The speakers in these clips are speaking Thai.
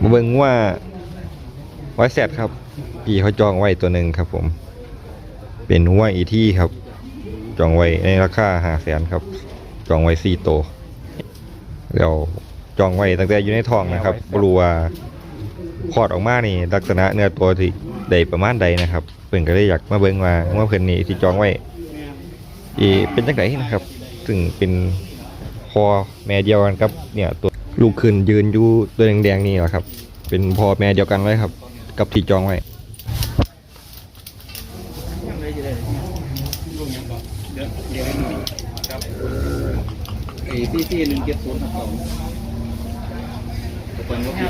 มาเบิ่งว่าไว้แซดครับพี่เขาจองไว้ตัวหนึ่งครับผม เป็นหัวอีที่ครับ จองไว้ในราคาห้าแสนครับ จองไว้สี่ตัวเดี๋ยวจองไว้ตั้งแต่อยู่ในท้องนะครับบรู้ว่าคลอดออกมานี่ ลักษณะเนื้อตัวที่ใดประมาณใดนะครับเพิ่นก็เลยอยากมาเบิ่งว่าว่าเพิ่นนี่ที่จองไว้อีเป็นจังไดนะครับ ซึ่งเป็นพอแม่เดียวกันครับเนี่ยตัว ลูกขึ้นยืนอยู่ตัวแดงๆนี่แหละครับ เป็นพอแม่เดียวกันเลยครับ กับที่จองไว้ไอ้ที่ที่หนึ่งเจ็ดศูนย์สองตะปันว่าพี่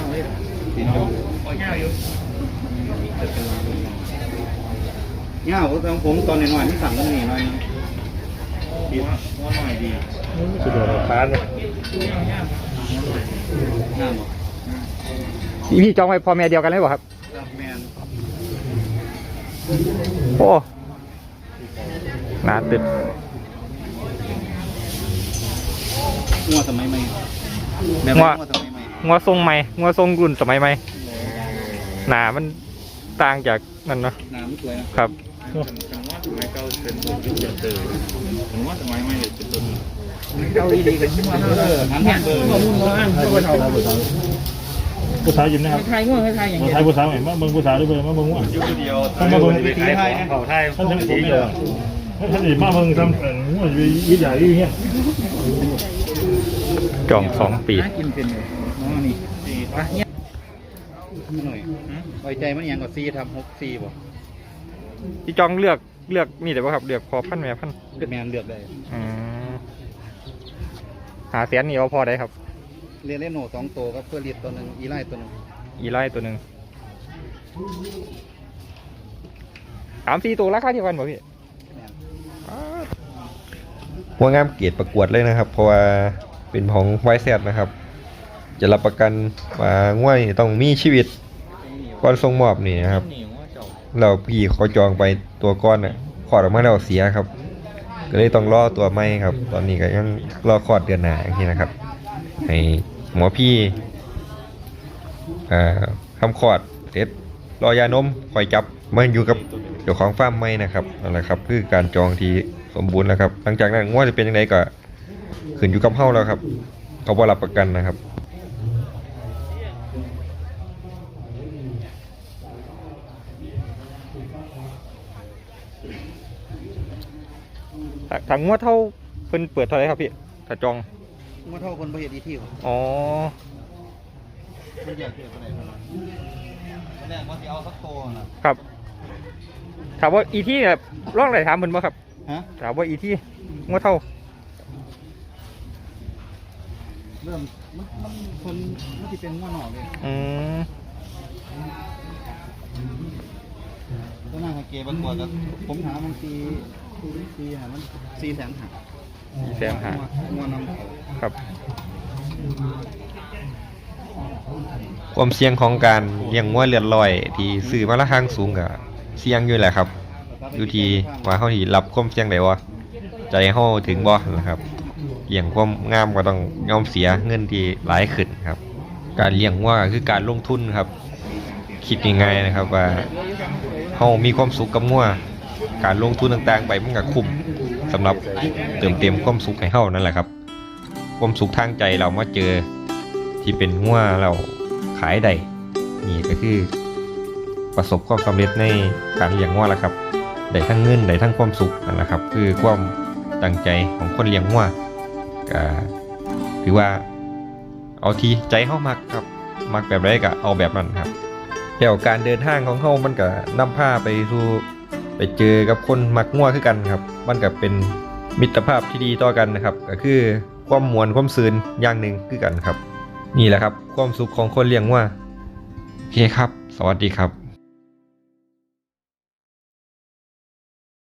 สีน้องเงาอยู่เงาของผมตอนน้อยๆที่สั่งกันนี่หน่อยดีว่าหน่อยดีสุดยอดค้านเลย พี่จองไว้พอแม่เดียวกันเลยบ่ครับครับแมนโอ้นานติดงัวสมัยใหม่แบบงัวงัวสมัยใหม่งัวทรงใหม่งัวทรงรุ่นสมัยใหม่หนามันต่างจากนั่นเนาะน้ำสวยนะครับจังหวัดสมัยเก่าเป็นตัวยุคเดือนเตอร์จังหวัดสมัยใหม่เป็นตัวนี้ เก้าอีดีกันงัวเออหันหันเบอร์ผู้สาวยิ้มนะครับไทยง่วงไทยอย่างผู้เงี้ยชายผู้สาวเห็นว่าเบิ่งผู้สาวด้วยเบิ่งมาเบิ่งว่ายุคเดียวท่านมาเบิ่งวิธีไทยนะเขาไทยท่านทั้งผมเนี่ยท่านเห็นมาเบิ่งทำเอ่อว่าวิทยาอย่างเงี้ยจองสองปีน่ากินเป็นเลยอ๋อนี่สี่ปะเนี่ยหน่อยไว้ใจมันยังกว่าซีทำหกซีบ่พี่จองเลือกเลือกนี่เดี๋ยวบ่ครับเลือกพอพันแม่พันแมนเลือกได้อืม หาแสนนี่เอาพอได้ครับ เรียนเล่นโหนสองตัวก็เพื่อเรียนตัวหนึ่งอีไล่ตัวหนึ่งอีไล่ตัวหนึ่งสามสี่ตัวราคาเดียวกันบ่พี่แม่นอ้าหัวงามเกียรติประกวดเลยนะครับ เพราะว่าเป็นของไวแซดนะครับ จะรับประกันว่าง่วยต้องมีชีวิตก่อนส่งมอบนี่นะครับนี่ว่าเจ้าเราพี่เขาจองไปตัวก้อนน่ะขอดออกมาแล้วเสียครับ ก็เลยต้องรอตัวไม่ครับ ตอนนี้ก็ยังรอคลอดเดือนหน้าอย่างนี้นะครับ ให้หมอพี่อ่าทำคลอดเสร็จรอยานมคอยจับมาอยู่กับเจ้าของฟาร์มไม่นะครับนั่นแหละครับ คือการจองที่สมบูรณ์แล้วครับ หลังจากนั้นว่าจะเป็นยังไงก็ขึ้นอยู่กับเฮาแล้วครับ เขาบ่รับประกันนะครับ ถ้าถ้างวดเท่าเพิ่นเปิดเท่าไหรครับพี่ถ้าจองเมื่อเท่าคนประเทศอีที่ผมอ๋อไม่อยากเกิดอะไรกันแรกว่าที่เอาสักตัวนะครับถามว่าอีที่เนี่ยร่องไหนถามเพิ่นบ่ครับฮะถามว่าอีที่งวดเท่า เริ่มมันมันคนมันจะเป็นงัวหน่อเลยอืมตัวหน้าของเกย์ประกวดกับผมถามมั นซีซีหามันซีแสนหาสี่แสนห้างัวนำเขาครับ ความเสี่ยงของการเลี้ยงวัวเลือดลอย ที่ซื้อมาราคาสูงก็เสี่ยงอยู่แหละครับ อยู่ที่ว่าเขาที่รับความเสี่ยงได้บ่ใจเขาถึงบ่นะครับเลี้ยงความงามก็ต้องยอมเสียเงินที่หลายขึ้นครับ การเลี้ยงวัวคือการลงทุนครับ คิดง่ายๆนะครับว่าเขามีความสุขกับงัว การลงทุนต่างๆ ไปมันก็คุ้มสำหรับเติมเต็มความสุขให้เฮานั่นแหละครับ ความสุขทางใจเรามาเจอที่เป็นงัวเราขายได้นี่ก็คือ ประสบความสำเร็จในการเลี้ยงงัวแล้วครับได้ทั้งเงินได้ทั้งความสุขนั่นแหละครับ คือความตั้งใจของคนเลี้ยงงัวก็ถือว่าเอาทีใจเข้ามักครับมักแบบไรก็เอาแบบนั้นครับแล้วการเดินทางของเขามันก็นำพาไปสู่ ไปเจอกับคนมักงัวคือกันครับ มันก็เป็นมิตรภาพที่ดีต่อกันนะครับ ก็คือความมวลความซืนอย่างหนึ่งคือกันครับ นี่แหละครับ ความสุขของคนเลี้ยงงัวโอเคครับ สวัสดีครับ